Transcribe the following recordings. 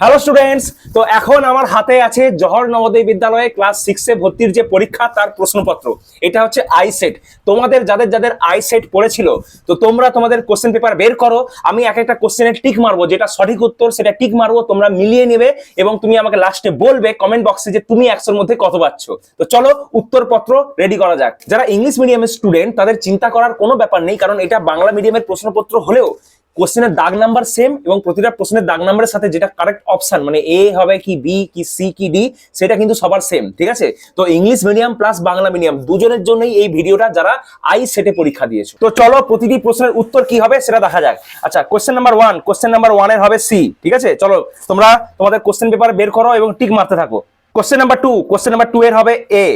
Hello students তো এখন আমার হাতে আছে জহর নবোদয় বিদ্যালয়ে ক্লাস সিক্সে ভর্তির যে পরীক্ষা, তার প্রশ্নপত্র। এটা হচ্ছে আই সেট তোমাদের যাদের যাদের আই সেট পড়েছিল, তো তোমরা তোমাদের কোশ্চেন পেপার বের করো। আমি এক একটা কোশ্চেনের টিক মারবো। যেটা সঠিক উত্তর, সেটা টিক মারবো। তোমরা মিলিয়ে নেবে এবং তুমি আমাকে লাস্টে বলবে কমেন্ট বক্সে যে তুমি একশোর মধ্যে কত পাচ্ছ। তো চলো উত্তরপত্র রেডি করা যাক। যারা ইংলিশ মিডিয়ামের স্টুডেন্ট তাদের চিন্তা করার কোনো ব্যাপার নেই, কারণ এটা বাংলা মিডিয়ামের প্রশ্নপত্র হলেও কোশ্চেনের দাগ নাম্বার সেম এবং প্রতিটা প্রশ্নের দাগ নাম্বারের সাথে যেটা কারেক্ট অপশন মানে এ হবে কি বি কি সি কি ডি সেটা কিন্তু সবার সেম ঠিক আছে? তো English medium plus Bangla medium দুজনের জন্যই এই ভিডিওটা যারা আই সেটে পরীক্ষা দিয়েছ। তো চলো প্রতিটি প্রশ্নের উত্তর কি হবে সেটা দেখা যাক। আচ্ছা question number one question number ওয়ানের হবে সি ঠিক আছে? চলো, তোমরা তোমাদের কোশ্চেন পেপার বের করো এবং টিক মারতে থাকো। Question number two question number two এর হবে A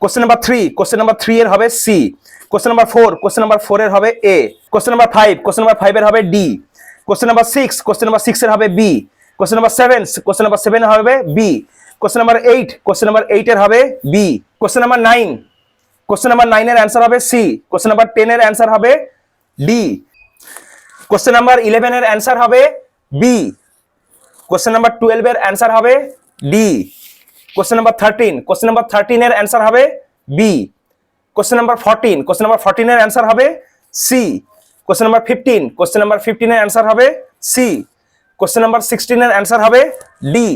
question number three question number three এর হবে C question number four question number four এর হবে A question number five question number ফাইভের হবে D question number six question number six এর হবে B question number seven question number seven হবে B question number eight question number eight এর হবে B question number nine question number nine এর answer হবে C question number ten এর answer হবে D question number eleven এর answer হবে B question number twelve এর অ্যান্সার হবে D question number thirteen question number thirteen এর অ্যান্সার হবে B question number fourteen question number fourteen এর অ্যান্সার হবে C question number fifteen question number fifteen এর answer হবে সি কোশ্চেন নাম্বার সিক্সটিন এর answer হবে ডি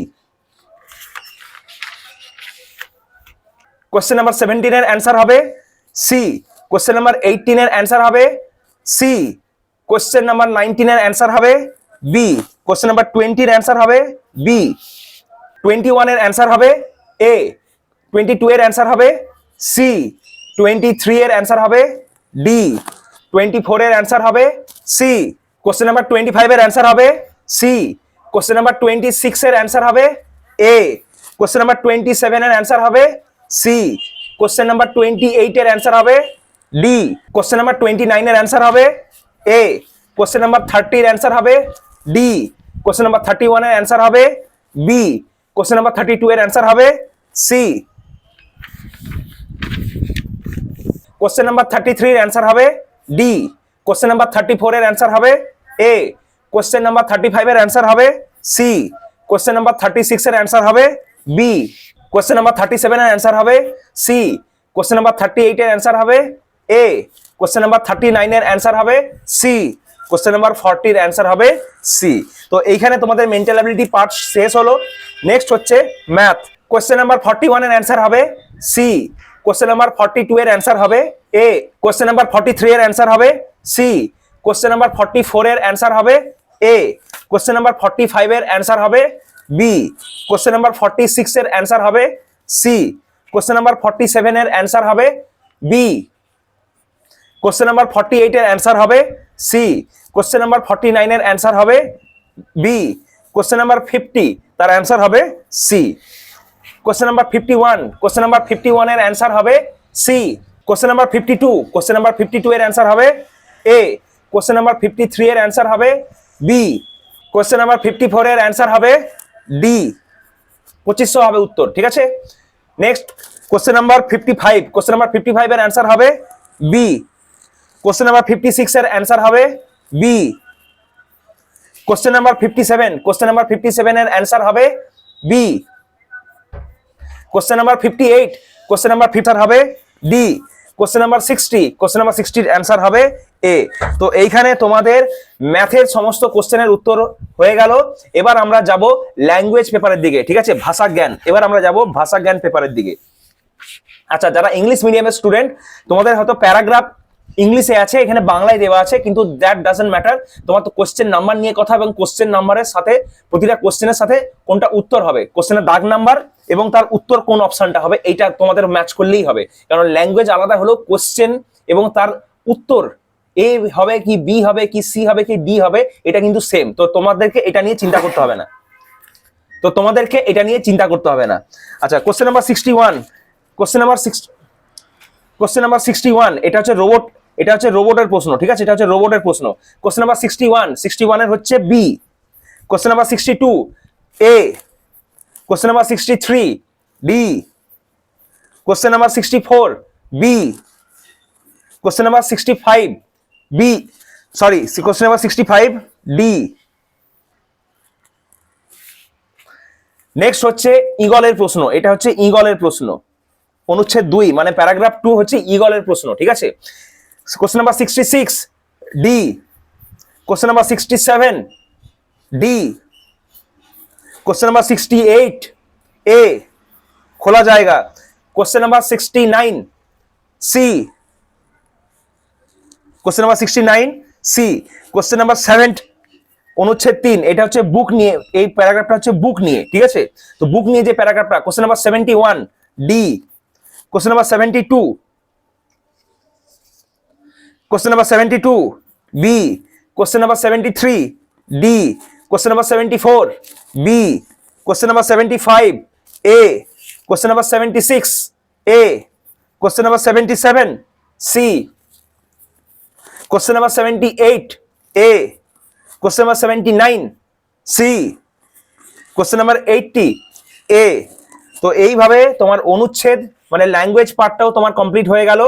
কোশ্চেন নাম্বার সেভেন্টিন এর answer হবে সি কোশ্চেন নাম্বার এইটিন এর অ্যান্সার হবে সি কোশ্চেন নাম্বার নাইনটিন এর অ্যান্সার হবে বি কোশ্চেন নাম্বার টোয়েন্টির অ্যান্সার হবে বি টোয়েন্টি ওয়ানের অ্যান্সার হবে এ টোয়েন্টি টু এর অ্যান্সার হবে সি টোয়েন্টি থ্রি এর অ্যান্সার হবে ডি টোয়েন্টি ফোর এর অ্যান্সার হবে C question number twenty five এর অ্যান্সার হবে C question number twenty six এর অ্যান্সার হবে A question number twenty seven এর অ্যান্সার হবে C question number twenty eight এর অ্যান্সার হবে D question number twenty nine এর অ্যান্সার হবে এ কোশ্চেন নাম্বার থার্টির অ্যান্সার হবে ডি কোশ্চেন নাম্বার থার্টি ওয়ানের অ্যান্সার হবে B question number thirty two এর অ্যান্সার হবে C question number thirty three এর অ্যান্সার হবে D question number thirty four এর অ্যান্সার হবে A question number thirty five এর অ্যান্সার হবে C question number thirty six এর অ্যান্সার হবে B question number thirty seven এর অ্যান্সার হবে C question number thirty eight এর অ্যান্সার হবে A question number thirty nine এর অ্যান্সার হবে সি কোশ্চেন নাম্বার ফর্টির অ্যান্সার হবে সি তো এইখানে তোমাদের মেন্টাল অ্যাবিলিটি পার্ট শেষ হলো। নেক্সট হচ্ছে ম্যাথ কোশ্চেন নাম্বার ফর্টি ওয়ানের অ্যান্সার হবে C question number forty two এর অ্যান্সার হবে A question number forty three এর অ্যান্সার হবে C question number forty four এর অ্যান্সার হবে A question number forty five এর অ্যান্সার হবে B question number forty six এর অ্যান্সার হবে C question number forty seven এর অ্যান্সার হবে B question number forty eight এর অ্যান্সার হবে C question number forty nine এর অ্যান্সার হবে বি কোশ্চেন নাম্বার ফিফটি তার অ্যান্সার হবে C question number fifty one question number fifty ওয়ানের answer হবে C question number fifty two question number fifty two এর answer হবে A question number fifty three এর answer হবে B question number fifty four এর answer হবে D পঁচিশশো হবে উত্তর ঠিক আছে next question number fifty five question number fifty five এর অ্যান্সার হবে B question number fifty six এর অ্যান্সার হবে B question number fifty seven question number fifty seven এর অ্যান্সার হবে B question number fifty eight question number ফিফটার হবে D question number sixty question number সিক্সটির answer হবে A তো এইখানে তোমাদের ম্যাথের সমস্ত কোশ্চেনের উত্তর হয়ে গেল। এবার আমরা যাব ল্যাঙ্গুয়েজ পেপারের দিকে, ঠিক আছে? ভাষা জ্ঞান। এবার আমরা যাব ভাষা জ্ঞান পেপারের দিকে। আচ্ছা যারা ইংলিশ মিডিয়ামের স্টুডেন্ট তোমাদের হয়তো প্যারাগ্রাফ ইংলিশে আছে, এখানে বাংলায় দেওয়া আছে, কিন্তু দ্যাট ডাজেন্ট ম্যাটার তোমার তো কোশ্চেন নাম্বার নিয়ে কথা এবং কোশ্চেন নাম্বারের সাথে, প্রতিটা কোশ্চেনের সাথে কোনটা উত্তর হবে? কোশ্চেনের দাগ নাম্বার এবং তার উত্তর কোন অপশনটা হবে, এইটা তোমাদের ম্যাচ করলেই হবে। কারণ ল্যাঙ্গুয়েজ আলাদা হলো কোশ্চেন এবং তার উত্তর এ হবে কি, বি হবে কি, সি হবে কি, ডি হবে, এটা কিন্তু সেম তো তোমাদেরকে এটা নিয়ে চিন্তা করতে হবে না। তো তোমাদেরকে এটা নিয়ে চিন্তা করতে হবে না। আচ্ছা question number sixty one question number six question number sixty one এটা হচ্ছে রোবট এটা হচ্ছে রোবটের প্রশ্ন, ঠিক আছে? এটা হচ্ছে রোবটের প্রশ্ন। Question number sixty one sixty ওয়ানের হচ্ছে B question number sixty two A question number sixty three D question number sixty four B question number sixty five B sorry question number sixty five D next হচ্ছে ইগলের প্রশ্ন, এটা হচ্ছে ইগলের প্রশ্ন। অনুচ্ছেদ দুই মানে প্যারাগ্রাফ টু হচ্ছে ইগলের প্রশ্ন, ঠিক আছে? Question number sixty six D question number sixty seven D question number sixty eight A খোলা জায়গা। Question number sixty nine C question number sixty nine C question number seven অনুচ্ছেদ তিন। এটা হচ্ছে বুক নিয়ে, এই প্যারাগ্রাফটা হচ্ছে বুক নিয়ে, ঠিক আছে? তো বুক নিয়ে যে প্যারাগ্রাফটা question number seventy one D question number seventy two question number seventy two B question number seventy three D question number seventy four B question number seventy five A question number seventy six A question number seventy seven C Question number 78, A. Question number 79, C. Question number 80, A. তো এইভাবে তোমার অনুচ্ছেদ মানে language পার্টটাও তোমার complete হয়ে গেল।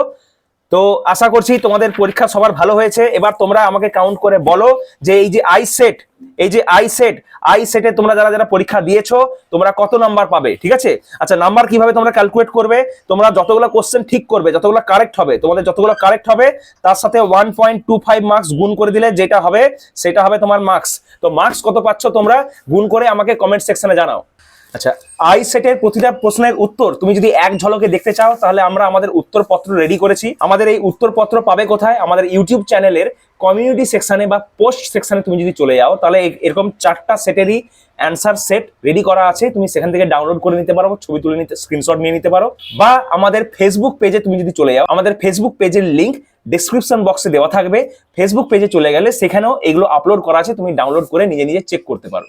তো আশা করছি তোমাদের পরীক্ষা সবার ভালো হয়েছে। এবার তোমরা আমাকে কাউন্ট করে বলো যে এই যে আই সেট এই যে আই সেট আই সেটে তোমরা যারা যারা পরীক্ষা দিয়েছ, তোমরা কত নাম্বার পাবে, ঠিক আছে? আচ্ছা নাম্বার কীভাবে তোমরা ক্যালকুলেট করবে? তোমরা যতগুলো কোশ্চেন ঠিক করবে, যতগুলো কারেক্ট হবে, তোমাদের যতগুলো কারেক্ট হবে, তার সাথে one point two five marks গুণ করে দিলে যেটা হবে, সেটা হবে তোমার মার্কস তো মার্কস কত পাচ্ছ তোমরা? গুণ করে আমাকে কমেন্ট সেকশনে জানাও। আচ্ছা আই সেটের প্রতিটা প্রশ্নের উত্তর তুমি যদি এক ঝলকে দেখতে চাও, তাহলে আমরা আমাদের উত্তরপত্র রেডি করেছি। আমাদের এই উত্তরপত্র পাবে কোথায়? আমাদের ইউটিউব চ্যানেলের কমিউনিটি সেকশনে বা পোস্ট সেকশনে তুমি যদি চলে যাও, তাহলে এরকম চারটা সেটেরই অ্যান্সার সেট রেডি করা আছে। তুমি সেখান থেকে ডাউনলোড করে নিতে পারো, ছবি তুলে নিতে স্ক্রিনশট নিয়ে নিতে পারো। বা আমাদের ফেসবুক পেজে তুমি যদি চলে যাও, আমাদের ফেসবুক পেজের লিঙ্ক ডিসক্রিপশন বক্সে দেওয়া থাকবে। ফেসবুক পেজে চলে গেলে সেখানেও এগুলো আপলোড করা আছে, তুমি ডাউনলোড করে নিজে নিজে চেক করতে পারো।